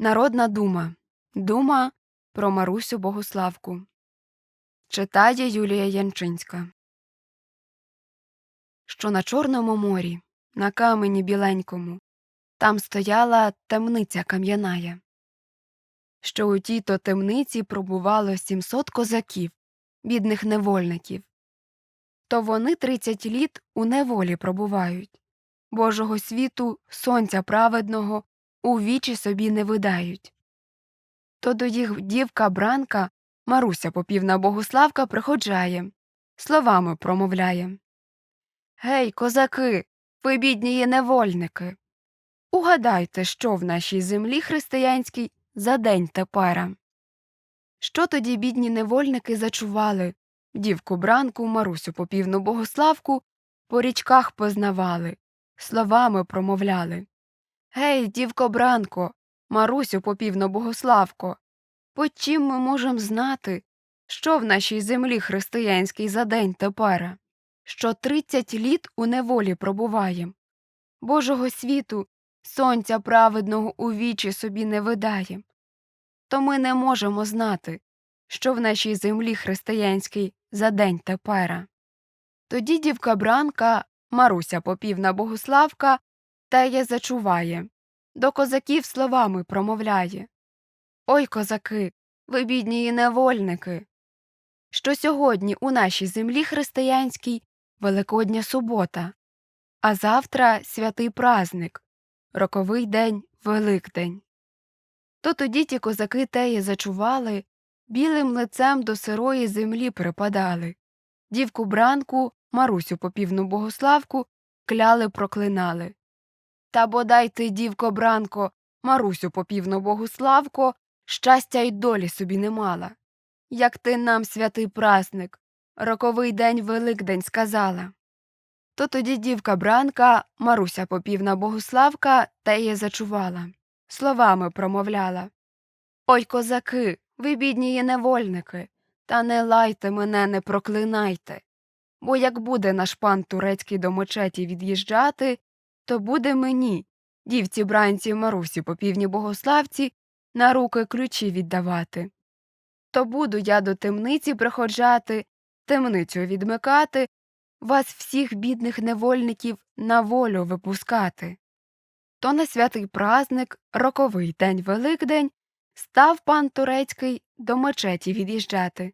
Народна дума. Дума про Марусю Богославку. Читає Юлія Янчинська. Що на Чорному морі, на камені біленькому, там стояла темниця кам'яная. Що у тій то темниці пробувало сімсот козаків, бідних невольників. То вони тридцять літ у неволі пробувають, Божого світу, сонця праведного у вічі собі не видають. То до їх дівка бранка Маруся попівна Богославка приходжає, словами промовляє Гей, козаки, ви бідні є невольники. Угадайте, що в нашій землі християнській за день тепера. Що тоді бідні невольники зачували, дівку бранку, Марусю попівну Богославку по річках познавали, словами промовляли Гей, дівко бранко, Марусю попівно Богославко, по чим ми можем знати, що в нашій землі християнській за день тепера, що тридцять літ у неволі пробуваєм, Божого світу, сонця праведного у вічі собі не видаєм, то ми не можемо знати, що в нашій землі християнській за день тепера. Тоді дівка бранка, Маруся попівна Богославка, теє зачуває, до козаків словами промовляє Ой, козаки, ви бідні і невольники. Що сьогодні у нашій землі християнській Великодня субота, а завтра святий праздник, роковий день Великдень. То тоді ті козаки теє зачували, білим лицем до сирої землі припадали, дівку бранку, Марусю попівну Богославку кляли проклинали. Та бодай ти, дівко бранко, Марусю попівну Богославко, щастя й долі собі не мала. Як ти нам, святий праздник, роковий день Великдень сказала. То тоді дівка бранка, Маруся попівна Богославка, теє зачувала, словами промовляла Ой, козаки, ви бідні є невольники, та не лайте мене, не проклинайте. Бо як буде наш пан турецький до мечеті від'їжджати, то буде мені, дівці бранці Марусі попівні богославці, на руки ключі віддавати. То буду я до темниці приходжати, темницю відмикати, вас всіх бідних невольників на волю випускати. То на святий праздник, роковий день Великдень, став пан турецький до мечеті від'їжджати.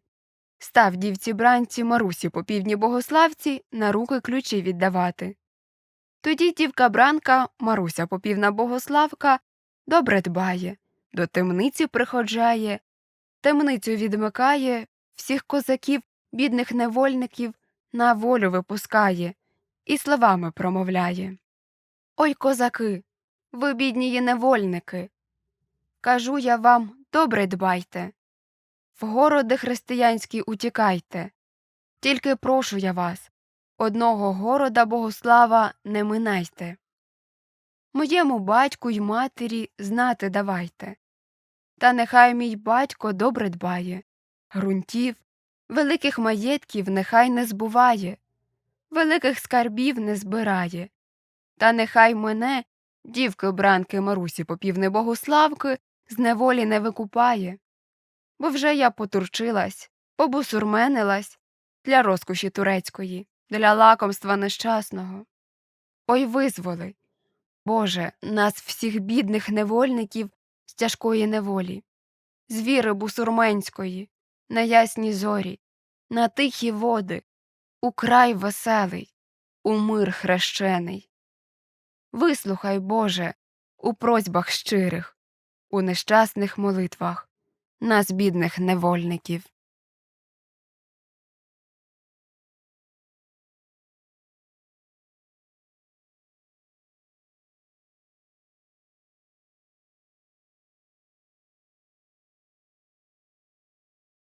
Став дівці бранці Марусі попівні богославці на руки ключі віддавати. Тоді дівка бранка, Маруся попівна богославка, добре дбає, до темниці приходжає, темницю відмикає, всіх козаків, бідних невольників на волю випускає і словами промовляє Ой, козаки, ви бідні є невольники. Кажу я вам, добре дбайте. В городи християнські утікайте. Тільки прошу я вас, одного города Богослава не минайте. Моєму батьку й матері знати давайте. Та нехай мій батько добре дбає, грунтів, великих маєтків нехай не збуває, великих скарбів не збирає. Та нехай мене, дівки бранки Марусі попівни Богославки, з неволі не викупає. Бо вже я потурчилась, побусурменилась для розкоші турецької, для лакомства нещасного. Ой визволи, Боже, нас всіх бідних невольників з тяжкої неволі, з віри бусурменської, на ясні зорі, на тихі води, у край веселий, у мир хрещений. Вислухай, Боже, у просьбах щирих, у нещасних молитвах, нас, бідних невольників.